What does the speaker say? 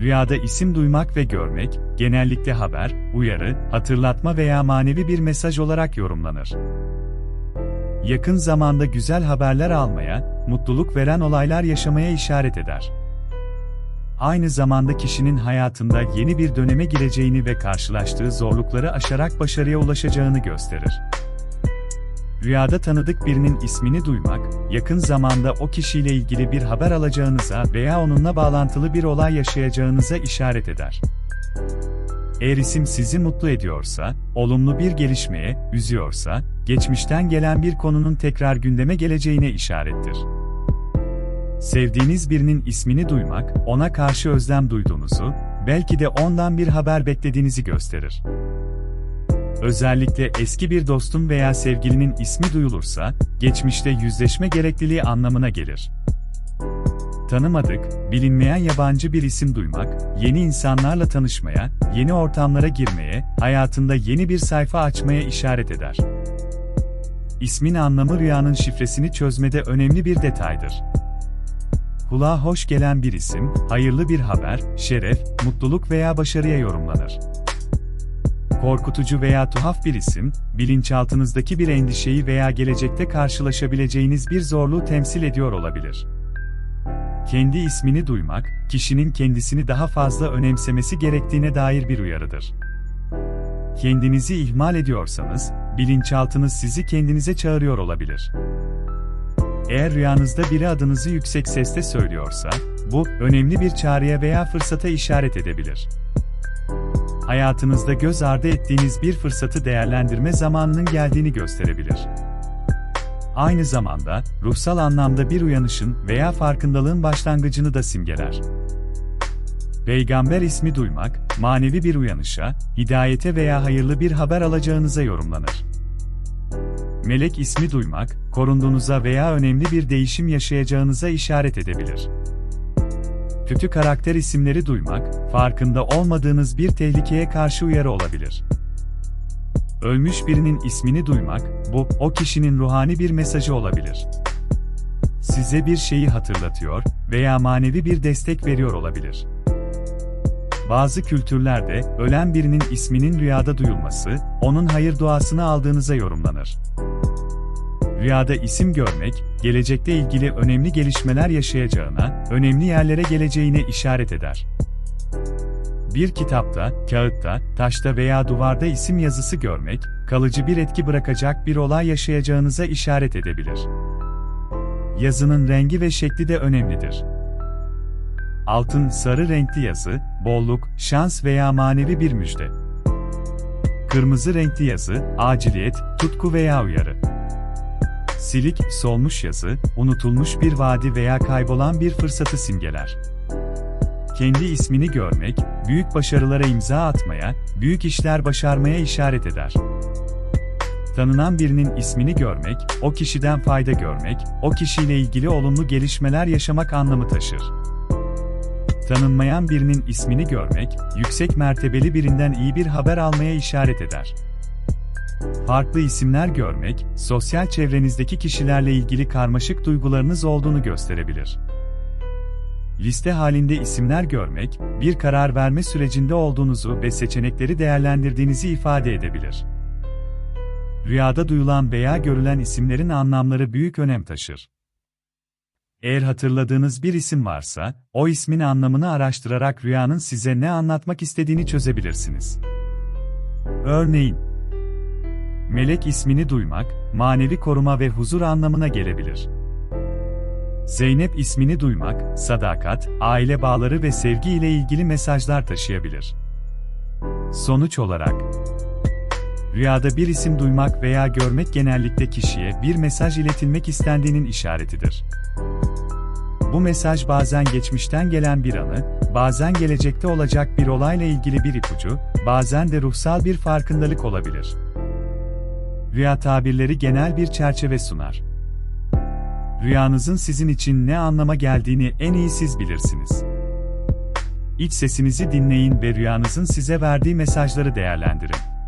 Rüyada isim duymak ve görmek, genellikle haber, uyarı, hatırlatma veya manevi bir mesaj olarak yorumlanır. Yakın zamanda güzel haberler almaya, mutluluk veren olaylar yaşamaya işaret eder. Aynı zamanda kişinin hayatında yeni bir döneme gireceğini ve karşılaştığı zorlukları aşarak başarıya ulaşacağını gösterir. Rüyada tanıdık birinin ismini duymak, yakın zamanda o kişiyle ilgili bir haber alacağınıza veya onunla bağlantılı bir olay yaşayacağınıza işaret eder. Eğer isim sizi mutlu ediyorsa, olumlu bir gelişmeye, üzüyorsa, geçmişten gelen bir konunun tekrar gündeme geleceğine işarettir. Sevdiğiniz birinin ismini duymak, ona karşı özlem duyduğunuzu, belki de ondan bir haber beklediğinizi gösterir. Özellikle eski bir dostun veya sevgilinin ismi duyulursa, geçmişte yüzleşme gerekliliği anlamına gelir. Tanımadık, bilinmeyen yabancı bir isim duymak, yeni insanlarla tanışmaya, yeni ortamlara girmeye, hayatında yeni bir sayfa açmaya işaret eder. İsmin anlamı rüyanın şifresini çözmede önemli bir detaydır. Kulağa hoş gelen bir isim, hayırlı bir haber, şeref, mutluluk veya başarıya yorumlanır. Korkutucu veya tuhaf bir isim, bilinçaltınızdaki bir endişeyi veya gelecekte karşılaşabileceğiniz bir zorluğu temsil ediyor olabilir. Kendi ismini duymak, kişinin kendisini daha fazla önemsemesi gerektiğine dair bir uyarıdır. Kendinizi ihmal ediyorsanız, bilinçaltınız sizi kendinize çağırıyor olabilir. Eğer rüyanızda biri adınızı yüksek sesle söylüyorsa, bu, önemli bir çağrıya veya fırsata işaret edebilir. Hayatınızda göz ardı ettiğiniz bir fırsatı değerlendirme zamanının geldiğini gösterebilir. Aynı zamanda, ruhsal anlamda bir uyanışın veya farkındalığın başlangıcını da simgeler. Peygamber ismi duymak, manevi bir uyanışa, hidayete veya hayırlı bir haber alacağınıza yorumlanır. Melek ismi duymak, korunduğunuza veya önemli bir değişim yaşayacağınıza işaret edebilir. Kötü karakter isimleri duymak, farkında olmadığınız bir tehlikeye karşı uyarı olabilir. Ölmüş birinin ismini duymak, bu, o kişinin ruhani bir mesajı olabilir. Size bir şeyi hatırlatıyor veya manevi bir destek veriyor olabilir. Bazı kültürlerde, ölen birinin isminin rüyada duyulması, onun hayır duasını aldığınıza yorumlanır. Rüyada isim görmek, gelecekte ilgili önemli gelişmeler yaşayacağına, önemli yerlere geleceğine işaret eder. Bir kitapta, kağıtta, taşta veya duvarda isim yazısı görmek, kalıcı bir etki bırakacak bir olay yaşayacağınıza işaret edebilir. Yazının rengi ve şekli de önemlidir. Altın, sarı renkli yazı, bolluk, şans veya manevi bir müjde. Kırmızı renkli yazı, aciliyet, tutku veya uyarı. Silik, solmuş yazı, unutulmuş bir vadi veya kaybolan bir fırsatı simgeler. Kendi ismini görmek, büyük başarılara imza atmaya, büyük işler başarmaya işaret eder. Tanınan birinin ismini görmek, o kişiden fayda görmek, o kişiyle ilgili olumlu gelişmeler yaşamak anlamı taşır. Tanınmayan birinin ismini görmek, yüksek mertebeli birinden iyi bir haber almaya işaret eder. Farklı isimler görmek, sosyal çevrenizdeki kişilerle ilgili karmaşık duygularınız olduğunu gösterebilir. Liste halinde isimler görmek, bir karar verme sürecinde olduğunuzu ve seçenekleri değerlendirdiğinizi ifade edebilir. Rüyada duyulan veya görülen isimlerin anlamları büyük önem taşır. Eğer hatırladığınız bir isim varsa, o ismin anlamını araştırarak rüyanın size ne anlatmak istediğini çözebilirsiniz. Örneğin, Melek ismini duymak, manevi koruma ve huzur anlamına gelebilir. Zeynep ismini duymak, sadakat, aile bağları ve sevgi ile ilgili mesajlar taşıyabilir. Sonuç olarak, rüyada bir isim duymak veya görmek genellikle kişiye bir mesaj iletilmek istendiğinin işaretidir. Bu mesaj bazen geçmişten gelen bir anı, bazen gelecekte olacak bir olayla ilgili bir ipucu, bazen de ruhsal bir farkındalık olabilir. Rüya tabirleri genel bir çerçeve sunar. Rüyanızın sizin için ne anlama geldiğini en iyi siz bilirsiniz. İç sesinizi dinleyin ve rüyanızın size verdiği mesajları değerlendirin.